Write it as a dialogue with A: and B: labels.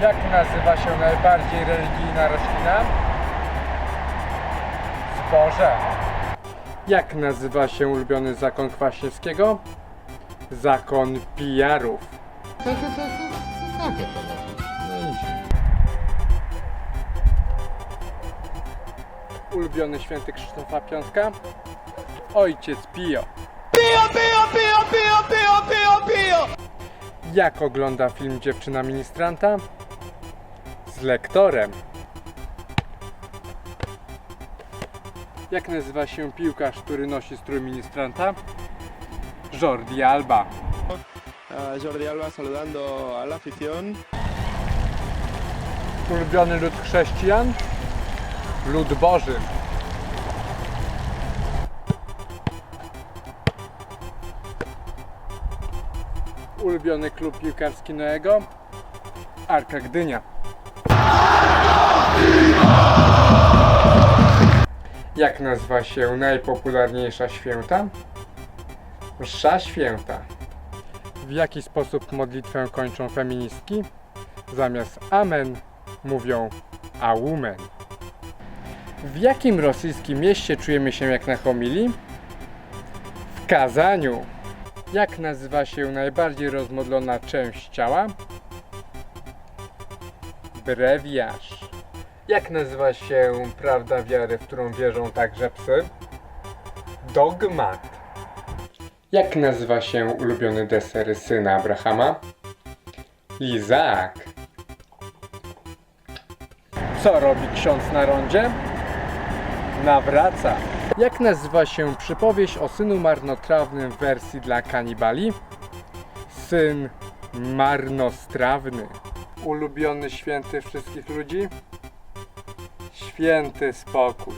A: Jak nazywa się najbardziej religijna roślina? Zboże. Jak nazywa się ulubiony zakon Kwaśniewskiego? Zakon pijarów.
B: Takie, takie, takie to może. No nic.
A: Ulubiony święty Krzysztofa Piątka? Ojciec Pio. Jak ogląda film Dziewczyna Ministranta? Z lektorem. Jak nazywa się piłkarz, który nosi strój ministranta? Jordi Alba.
C: a Jordi Alba saludando a la afición.
A: Ulubiony lud chrześcijan? Lud Boży. Ulubiony klub piłkarski Noego? Arka Gdynia. Jak nazywa się najpopularniejsza święta? Msza święta. W jaki sposób modlitwę kończą feministki? Zamiast amen mówią aumen. W jakim rosyjskim mieście czujemy się jak na homilii? W Kazaniu. Jak nazywa się najbardziej rozmodlona część ciała? Brewiarz. Jak nazywa się prawda wiary, w którą wierzą także psy? Dogmat. Jak nazywa się ulubiony deser syna Abrahama? Izaak. Co robi ksiądz na rondzie? Nawraca. Jak nazywa się przypowieść o synu marnotrawnym w wersji dla kanibali? Syn marnostrawny. Ulubiony święty wszystkich ludzi? Święty spokój.